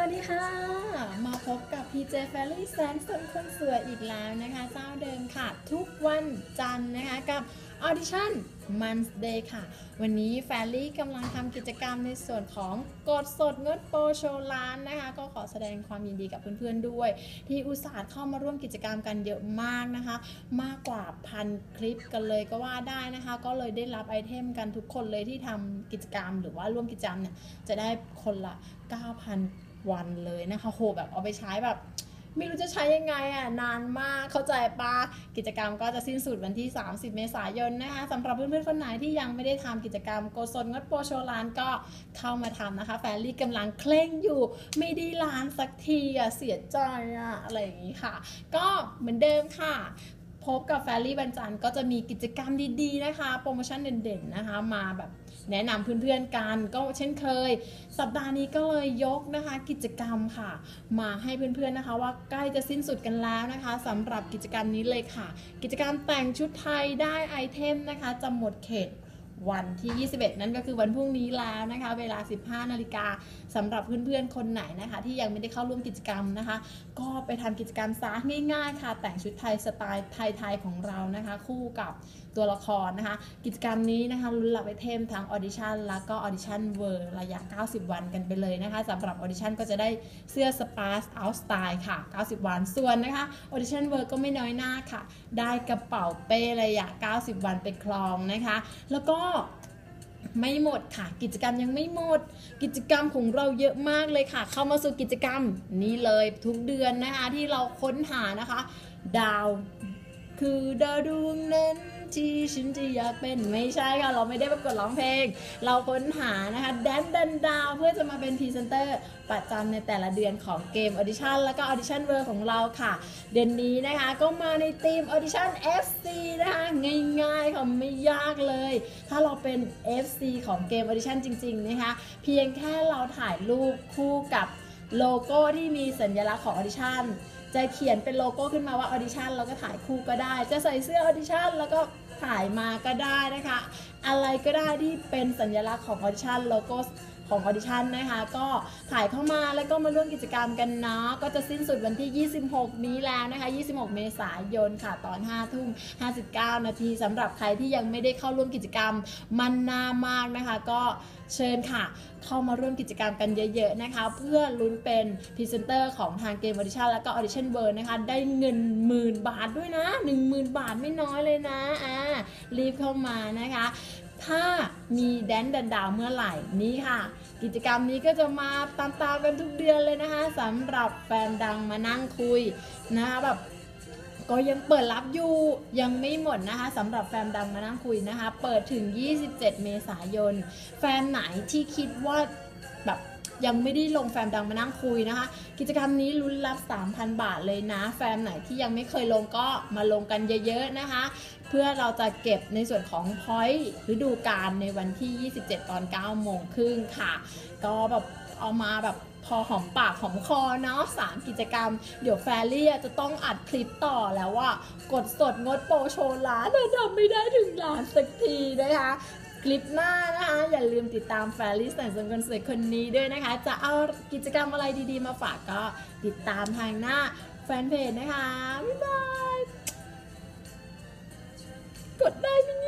วัสดีค่ะ มาพบกับ PJ f a i r y แสนสนคนสวยอีกแล้วนะคะเจ้าเดิมค่ะ ทุกวันจันทร์นะคะกับ Audition Monday ค่ะ วันนี้แฟรลี่กำลังทำกิจกรรมในส่วนของกดสดงดโปรโชว์ร้านนะคะ ก็ขอแสดงความยินดีกับเพื่อนๆด้วย ที่อุตส่าห์เข้ามาร่วมกิจกรรมกันเยอะมากนะคะ มากกว่าพันคลิปกันเลยก็ว่าได้นะคะ ก็เลยได้รับไอเทมกันทุกคนเลยที่ทำกิจกรรมหรือว่าร่วมกิจกรรมเนี่ยจะได้คนละ 9,000 วันเลยนะคะโหแบบเอาไปใช้แบบ ไม่รู้จะใช้ยังไงอะนานมากเข้าใจปะกิจกรรมก็จะสิ้นสุดวันที่ 30 เมษายนนะคะสำหรับเพื่อนๆคนไหนที่ยังไม่ได้ทำกิจกรรมโกศลงดโปรโชว์ร้านก็เข้ามาทำนะคะ แฟรลี่กำลังเคร่งอยู่ ไม่ได้ร้านสักทีอะเสียใจอะอะไรอย่างนี้ค่ะ ก็เหมือนเดิมค่ะ พบกับแฟรลี่วันจันก็จะมีกิจกรรมดีๆนะคะ โปรโมชั่นเด่นๆนะคะ มาแบบแนะนำเพื่อนๆกัน ก็เช่นเคย สัปดาห์นี้ก็เลยยกนะคะ กิจกรรมค่ะ มาให้เพื่อนๆนะคะ ว่าใกล้จะสิ้นสุดกันแล้วนะคะสำหรับกิจกรรมนี้เลยค่ะ กิจกรรมแต่งชุดไทยได้ไอเทมนะคะจะหมดเขต วันที่ 21 นั่นก็คือวันพรุ่งนี้แล้วนะคะ เวลา 15 นาฬิกาสำหรับเพื่อนๆ คนไหนนะคะ ที่ยังไม่ได้เข้าร่วมกิจกรรมนะคะ ก็ไปทำกิจกรรมซะง่ายๆ ค่ะ แต่งชุดไทยสไตล์ไทยๆของเรานะคะ คู่กับตัวละครนะคะ กิจกรรมนี้นะคะลุ้นรับไอเทมทั้งออดิชั่นแล้วก็ออดิชั่นเวอร์ระยะ 90 วันกันไปเลยนะคะสำหรับออดิชั่นก็จะได้เสื้อสปาร์สเอาสไตล์ค่ะ 90 วันส่วนนะคะออดิชั่นเวอร์ก็ไม่น้อยหน้าค่ะ ได้กระเป๋าเป้ระยะ 90 วันไปครองนะคะ แล้วก็ไม่หมดค่ะ กิจกรรมยังไม่หมด กิจกรรมของเราเยอะมากเลยค่ะ เข้ามาสู่กิจกรรมนี้เลยทุกเดือนนะคะที่เราค้นหานะคะ ดาว คือดาวดวงนั้น ที่ฉันจะอยากเป็นไม่ใช่ค่ะเราไม่ได้ประกวดร้องเพลง เราค้นหานะคะแดนดันดาวเพื่อจะมาเป็นพรีเซนเตอร์ประจำในแต่ละเดือนของเกมออดิชั่นแล้วก็ออดิชั่นเวอร์ของเราค่ะ เดือนนี้นะคะก็มาในทีมออดิชั่น FC นะคะง่ายๆค่ะไม่ยากเลย ถ้าเราเป็น FC ของเกมออดิชั่นจริงๆนะคะเพียงแค่เราถ่ายรูปคู่กับโลโก้ที่มีสัญลักษณ์ของออดิชั่น จะเขียนเป็นโลโก้ขึ้นมาว่าออดิชั่นแล้วก็ถ่ายคู่ก็ได้ จะใส่เสื้อออดิชั่นแล้วก็ถ่ายมาก็ได้นะคะ อะไรก็ได้ที่เป็นสัญลักษณ์ของออดิชั่นโลโก้ ของออดิชั่นนะคะ ก็ถ่ายเข้ามาแล้วก็มาร่วมกิจกรรมกันเนาะก็จะสิ้นสุดวันที่ 26 นี้แล้วนะคะ 26 เมษายนค่ะตอน 5 ทุ่ม 59 นาทีสำหรับใครที่ยังไม่ได้เข้าร่วมกิจกรรมมันนามากนะคะ ก็เชิญค่ะ เข้ามาร่วมกิจกรรมกันเยอะ ๆ นะคะ เพื่อลุ้นเป็นพรีเซนเตอร์ของทางเกมออดิชั่นแล้วก็ออดิชั่นเวิร์นะคะ ได้เงินหมื่นบาทด้วยนะ 10,000 บาทไม่น้อยเลยนะอ่ารีบเข้ามานะคะ ถ้ามีแดนดันดาวเมื่อไหร่นี้ค่ะ กิจกรรมนี้ก็จะมาตามๆกันทุกเดือนเลยนะคะสำหรับแฟนดังมานั่งคุยนะคะแบบก็ยังเปิดรับอยู่ยังไม่หมดนะคะสำหรับแฟนดังมานั่งคุยนะคะ เปิดถึง 27 เมษายน แฟนไหนที่คิดว่าแบบ ยังไม่ได้ลงแฟนดังมานั่งคุยนะคะ กิจกรรมนี้ลุ้นรับ 3,000 บาทเลยนะ แฟนไหนที่ยังไม่เคยลงก็มาลงกันเยอะๆนะคะ เพื่อเราจะเก็บในส่วนของพอยต์ฤดูกาลในวันที่ 27 ตอน9โมงครึ่งค่ะ ก็แบบเอามาแบบพอหอมปากหอมคอเนาะสามกิจกรรม เดี๋ยวแฟรี่จะต้องอัดคลิปต่อแล้วว่ากดสดงดโปรโชว์ร้านแต่ทำไม่ได้ถึงล้านสักทีนะคะ คลิปหน้านะคะ อย่าลืมติดตามแฟรรี่แสนสนคนสวยคนนี้ด้วยนะคะ จะเอากิจกรรมอะไรดีๆมาฝากก็ติดตามทางหน้าแฟนเพจนะคะ บ๊ายบาย กดได้ไหม